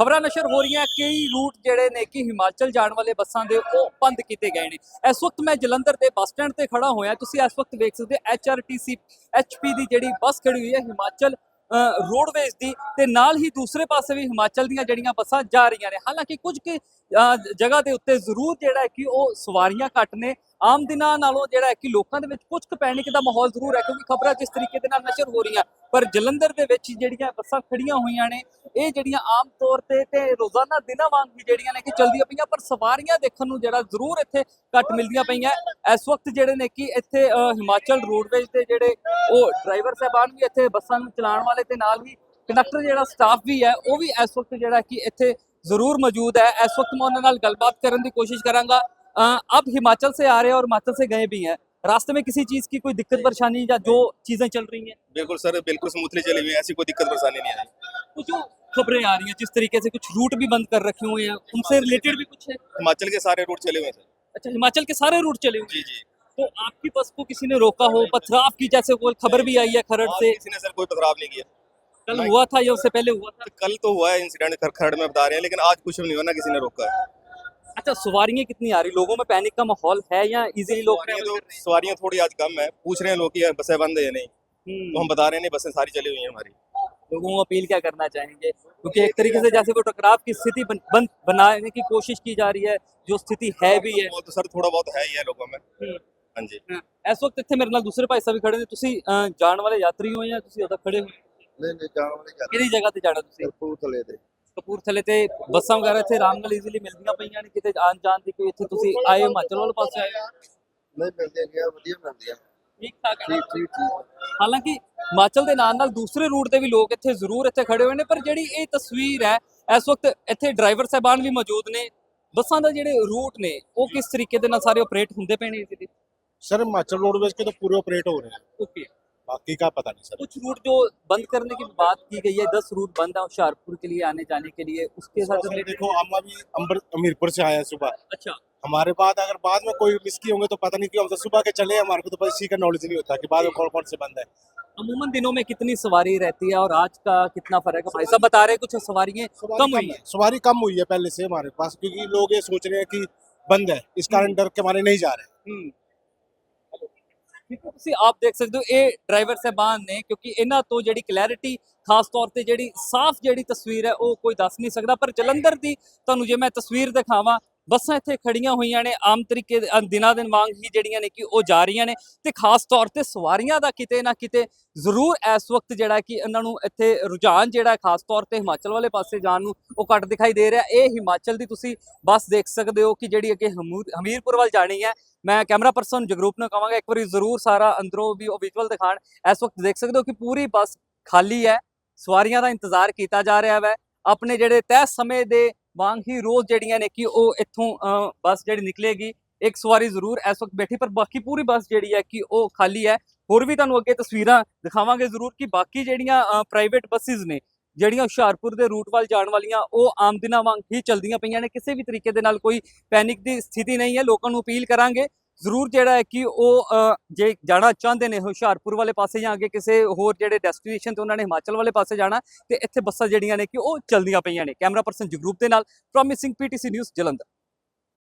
ਖਬਰਾਂ ਨਸ਼ਰ ਹੋ ਰਹੀਆਂ, ਕਈ ਰੂਟ ਜਿਹੜੇ ਨੇ ਕਿ ਹਿਮਾਚਲ ਜਾਣ ਵਾਲੇ ਬੱਸਾਂ ਦੇ ਉਹ ਬੰਦ ਕੀਤੇ ਗਏ ਨੇ। ਇਸ ਵਕਤ ਮੈਂ ਜਲੰਧਰ ਦੇ ਬੱਸ ਸਟੈਂਡ ਤੇ ਖੜਾ ਹੋਇਆ, ਤੁਸੀਂ ਇਸ ਵਕਤ ਵੇਖ ਸਕਦੇ ਹੋ ਐਚਆਰਟੀਸੀ ਐਚਪੀ ਦੀ ਜਿਹੜੀ ਬੱਸ ਖੜੀ ਹੋਈ ਹੈ ਹਿਮਾਚਲ ਰੋਡਵੇਜ਼ ਦੀ ਤੇ ਨਾਲ ਹੀ ਦੂਸਰੇ ਪਾਸੇ ਵੀ ਹਿਮਾਚਲ ਦੀਆਂ ਜਿਹੜੀਆਂ ਬੱਸਾਂ ਜਾ ਰਹੀਆਂ ਨੇ। ਹਾਲਾਂਕਿ ਕੁਝ ਕਿ ਜਗ੍ਹਾ ਦੇ ਉੱਤੇ ਜ਼ਰੂਰ ਜਿਹੜਾ ਕਿ ਉਹ ਸਵਾਰੀਆਂ ਘੱਟ ਨੇ ਆਮ ਦਿਨਾਂ ਨਾਲੋਂ ਜਿਹੜਾ ਹੈ ਕਿ ਲੋਕਾਂ ਦੇ ਵਿੱਚ ਕੁਝ ਕੁ ਪੈਨਿਕ ਦਾ ਮਾਹੌਲ ਜ਼ਰੂਰ ਹੈ, ਕਿਉਂਕਿ ਖਬਰਾਂ ਜਿਸ ਤਰੀਕੇ ਦੇ ਨਾਲ ਨਸ਼ਰ ਹੋ ਰਹੀਆਂ, ਪਰ ਜਲੰਧਰ ਦੇ ਵਿੱਚ ਜਿਹੜੀਆਂ ਬੱਸਾਂ ਖੜੀਆਂ ਹੋਈਆਂ ਨੇ, ਇਹ ਜਿਹੜੀਆਂ ਆਮ ਤੌਰ ਤੇ ਤੇ ਰੋਜ਼ਾਨਾ ਦਿਨਾਂ ਵਾਂਗ ਹੀ ਜਿਹੜੀਆਂ ਨੇ ਕਿ ਚਲਦੀਆਂ ਪਈਆਂ, ਪਰ ਸਵਾਰੀਆਂ ਦੇਖਣ ਨੂੰ ਜਿਹੜਾ ਜ਼ਰੂਰ ਇੱਥੇ ਘੱਟ ਮਿਲਦੀਆਂ ਪਈਆਂ। ਇਸ ਵਕਤ ਜਿਹੜੇ ਨੇ ਕਿ ਇੱਥੇ ਹਿਮਾਚਲ ਰੋਡਵੇਜ਼ ਦੇ ਜਿਹੜੇ ਉਹ ਡਰਾਈਵਰ ਸਾਹਿਬਾਨ ਵੀ ਇੱਥੇ ਬੱਸਾਂ ਨੂੰ ਚਲਾਉਣ ਵਾਲੇ ਤੇ ਨਾਲ ਹੀ ਕੰਡਕਟਰ ਜਿਹੜਾ ਸਟਾਫ ਵੀ ਹੈ, ਉਹ ਵੀ ਇਸ ਵਕਤ ਜਿਹੜਾ ਕਿ ਇੱਥੇ ਜ਼ਰੂਰ ਮੌਜੂਦ ਹੈ। ਇਸ ਵਕਤ ਮੈਂ ਉਹਨਾਂ ਨਾਲ ਗੱਲਬਾਤ ਕਰਨ ਦੀ ਕੋਸ਼ਿਸ਼ ਕਰਾਂਗਾ। अब हिमाचल से आ रहे हैं और हिमाचल से गए भी हैं। रास्ते में किसी चीज़ की कोई दिक्कत परेशानी या जो चीज़ें चल रही हैं? बिल्कुल सर बिल्कुल स्मूथली चली हुई है ऐसी कोई दिक्कत परेशानी नहीं आई तो जो खबरें आ रही हैं जिस तरीके से कुछ रूट भी बंद कर रखे हुए हैं उनसे रिलेटेड भी कुछ है? हिमाचल के सारे रूट चले हुए हैं अच्छा हिमाचल के सारे रूट चले हुए जी जी। तो आपकी बस को किसी ने रोका हो? पथराव की जैसे कोई खबर भी आई है खरड़ से? किसी ने सर कोई पथराव नहीं किया। कल हुआ था या उससे पहले हुआ था? कल तो हुआ है इंसिडेंट खर खरड़ में बता रहे हैं लेकिन आज कुछ भी नहीं हुआ ना किसी ने रोका है। अच्छा सवारियां कितनी आ रही लोगों में पैनिक का माहौल है या इजीली लोग सवारियां travel तो कर रहे हैं? सवारियां थोड़ी आज कम है पूछ रहे हैं लोग कि यार बसें बंद है या नहीं हम्म। तो हम बता रहे हैं नहीं बसें सारी चली हुई हैं हमारी लोगों को अपील क्या करना चाहेंगे क्योंकि एक तरीके से जैसे वो टकराव की स्थिति बन, बन बनाने की कोशिश की जा रही है जो स्थिति है भी है वो तो सर थोड़ा बहुत है ही है लोगों में ਹੂੰ। हाँ जी ਇਸ ਵਕਤ ਇੱਥੇ ਮੇਰੇ ਨਾਲ ਦੂਸਰੇ ਭਾਈ ਸਾਹਿਬ ਵੀ ਖੜੇ ਨੇ ਤੁਸੀਂ ਅਹ, ਜਾਣ ਵਾਲੇ ਯਾਤਰੀ ਹੋ ਜਾਂ ਤੁਸੀਂ ਉਦੋਂ ਖੜੇ ਹੋ ਨਹੀਂ ਨਹੀਂ ਜਾਣ ਵਾਲੀ ਗੱਲ ਕਿਹੜੀ ਜਗ੍ਹਾ ਤੇ ਜਾਣਾ ਤੁਸੀਂ ਕਪੂਰਥਲੇ ਦੇ ਕਪੂਰਥਲੇ ਤੇ ਬੱਸਾਂ ਵਗੈਰਾ ਇੱਥੇ ਆਰਾਮ ਨਾਲ ਈਜ਼ੀਲੀ ਮਿਲਦੀਆਂ ਪਈਆਂ ਨੇ ਕਿਤੇ ਆਉਣ ਜਾਣ ਦੀ ਕੋਈ ਇੱਥੇ ਤੁਸੀਂ ਆਏ ਹੋ ਹਿਮਾਚਲ ਵਾਲੇ ਪਾਸੇ ਆਏ ਹੋ ਨਹੀਂ ਮਿਲਦੀਆਂ ਗਿਆ ਵਧੀਆ ਮਿਲਦੀਆਂ ਠੀਕ ਠਾਕ ਹੈ ਠੀਕ ਠੀਕ ਠੀਕ ਹਾਲਾਂਕਿ ਹਿਮਾਚਲ ਦੇ ਨਾਲ ਨਾਲ ਦੂਸਰੇ ਰੂਟ ਤੇ ਵੀ ਲੋਕ ਇੱਥੇ ਜ਼ਰੂਰ ਇੱਥੇ ਖੜੇ ਹੋਏ ਨੇ ਪਰ ਜਿਹੜੀ ਇਹ ਤਸਵੀਰ ਹੈ ਇਸ ਵਕਤ ਇੱਥੇ ਡਰਾਈਵਰ ਸਾਹਿਬਾਨ ਵੀ ਮੌਜੂਦ ਨੇ ਬੱਸਾਂ ਦੇ ਜਿਹੜੇ ਰੂਟ ਨੇ ਉਹ ਕਿਸ ਤਰੀਕੇ ਦੇ ਨਾਲ ਸਾਰੇ ਆਪਰੇਟ ਹੁੰਦੇ ਪਏ ਨੇ ਇਜ਼ੀਲੀ सर हिमाचल रोडवेज के तो पूरे ऑपरेट हो रहे हैं ओके बाकी का पता नहीं सर कुछ रूट जो बंद करने की बात की गई है दस रूट बंद है होशियारपुर के लिए आने जाने के लिए उसके साथ देखो हम अभी अमीरपुर से आए हैं सुबह। अच्छा। हमारे बाद अगर बाद में कोई मिस किए होंगे तो पता नहीं क्यों हम तो सुबह के चले हमारे को तो बस इसी का नॉलेज नहीं होता कि बाद में कौन कौन से बंद है। अमूमन दिनों में कितनी सवारी रहती है और आज का कितना फ़र्क है? भाई साहब बता रहे हैं कुछ सवारी कम हुई है। सवारी कम हुई है पहले से हमारे पास क्योंकि लोग ये सोच रहे हैं कि बंद है इस कारण डर के मारे नहीं जा रहे। ਹੂੰ ਤੁਸੀਂ ਆਪ ਦੇਖ ਸਕਦੇ ਹੋ, ਇਹ ਡਰਾਈਵਰ ਸਾਹਿਬਾਨ ਨੇ, ਕਿਉਂਕਿ ਇਹਨਾਂ ਤੋਂ ਜਿਹੜੀ ਕਲੈਰਿਟੀ ਖਾਸ ਤੌਰ ਤੇ ਜਿਹੜੀ ਸਾਫ਼ ਜਿਹੜੀ ਤਸਵੀਰ ਹੈ, ਉਹ ਕੋਈ ਦੱਸ ਨਹੀਂ ਸਕਦਾ। ਪਰ ਜਲੰਧਰ ਦੀ ਤੁਹਾਨੂੰ ਜੇ ਮੈਂ ਤਸਵੀਰ ਦਿਖਾਵਾਂ ਬੱਸਾਂ ਇੱਥੇ ਖੜੀਆਂ ਹੋਈਆਂ ਨੇ, ਆਮ ਤਰੀਕੇ ਦੇ ਦਿਨਾਂ ਦਿਨ ਵਾਂਗ ਹੀ ਜਿਹੜੀਆਂ ਨੇ ਕਿ ਉਹ ਜਾ ਰਹੀਆਂ ਨੇ ਤੇ ਖਾਸ ਤੌਰ ਤੇ ਸਵਾਰੀਆਂ ਦਾ ਕਿਤੇ ਨਾ ਕਿਤੇ ਜ਼ਰੂਰ ਇਸ ਵਕਤ ਜਿਹੜਾ ਕਿ ਇਹਨਾਂ ਨੂੰ ਇੱਥੇ ਰੁਝਾਨ ਜਿਹੜਾ ਖਾਸ ਤੌਰ ਤੇ ਹਿਮਾਚਲ ਵਾਲੇ ਪਾਸੇ ਜਾਣ ਨੂੰ ਉਹ ਘੱਟ ਦਿਖਾਈ ਦੇ ਰਿਹਾ। ਇਹ ਹਿਮਾਚਲ ਦੀ ਤੁਸੀਂ ਬੱਸ ਦੇਖ ਸਕਦੇ ਹੋ ਕਿ ਜਿਹੜੀ ਅੱਗੇ ਹਮੂ- ਹਮੀਰਪੁਰ ਵੱਲ ਜਾਣੀ ਹੈ। ਮੈਂ ਕੈਮਰਾ ਪਰਸਨ ਜਗਰੂਪ ਨੂੰ ਕਹਾਂਗਾ, ਇੱਕ ਵਾਰੀ ਜ਼ਰੂਰ ਸਾਰਾ ਅੰਦਰੋਂ ਵੀ ਉਹ ਵਿਜ਼ੂਅਲ ਦਿਖਾਣ। ਇਸ ਵਕਤ ਦੇਖ ਸਕਦੇ ਹੋ ਕਿ ਪੂਰੀ ਬੱਸ ਖਾਲੀ ਹੈ। ਸਵਾਰੀਆਂ ਦਾ ਇੰਤਜ਼ਾਰ ਕੀਤਾ ਜਾ ਰਿਹਾ ਹੈ ਆਪਣੇ ਜਿਹੜੇ ਤੈਅ ਸਮੇਂ ਦੇ ਵਾਂਗ ਹੀ ਰੋਜ਼ ਜਿਹੜੀਆਂ ਨੇ ਕਿ ਉਹ ਇੱਥੋਂ ਬੱਸ ਜਿਹੜੀ ਨਿਕਲੇਗੀ, ਇੱਕ ਸਵਾਰੀ ਜ਼ਰੂਰ ਇਸ ਵਕਤ ਬੈਠੀ, ਪਰ ਬਾਕੀ ਪੂਰੀ ਬੱਸ ਜਿਹੜੀ ਹੈ ਕਿ ਉਹ ਖਾਲੀ ਹੈ। ਹੋਰ ਵੀ ਤੁਹਾਨੂੰ ਅੱਗੇ ਤਸਵੀਰਾਂ ਦਿਖਾਵਾਂਗੇ ਜ਼ਰੂਰ ਕਿ ਬਾਕੀ ਜਿਹੜੀਆਂ ਪ੍ਰਾਈਵੇਟ ਬੱਸਿਸ ਨੇ, ਜਿਹੜੀਆਂ ਹੁਸ਼ਿਆਰਪੁਰ ਦੇ ਰੂਟ ਵੱਲ ਜਾਣ ਵਾਲੀਆਂ, ਉਹ ਆਮ ਦਿਨਾਂ ਵਾਂਗ ਹੀ ਚੱਲਦੀਆਂ ਪਈਆਂ ਨੇ। ਕਿਸੇ ਵੀ ਤਰੀਕੇ ਦੇ ਨਾਲ ਕੋਈ ਪੈਨਿਕ ਦੀ ਸਥਿਤੀ ਨਹੀਂ ਹੈ। ਲੋਕਾਂ ਨੂੰ ਅਪੀਲ ਕਰਾਂਗੇ ਜ਼ਰੂਰ ਜਿਹੜਾ ਹੈ ਕਿ ਉਹ ਜੇ ਜਾਣਾ ਚਾਹੁੰਦੇ ਨੇ ਹੁਸ਼ਿਆਰਪੁਰ ਵਾਲੇ ਪਾਸੇ ਜਾਂ ਅੱਗੇ ਕਿਸੇ ਹੋਰ ਜਿਹੜੇ ਡੈਸਟੀਨੇਸ਼ਨ ਤੇ ਉਹਨਾਂ ਨੇ ਹਿਮਾਚਲ ਵਾਲੇ ਪਾਸੇ ਜਾਣਾ, ਤੇ ਇੱਥੇ ਬੱਸਾਂ ਜਿਹੜੀਆਂ ਨੇ ਕਿ ਉਹ ਚੱਲਦੀਆਂ ਪਈਆਂ ਨੇ। ਕੈਮਰਾ ਪਰਸਨ ਜਗਰੂਪ ਦੇ ਨਾਲ, ਪ੍ਰੋਮਿਸਿੰਗ ਪੀਟੀਸੀ ਨਿਊਜ਼ ਜਲੰਧਰ।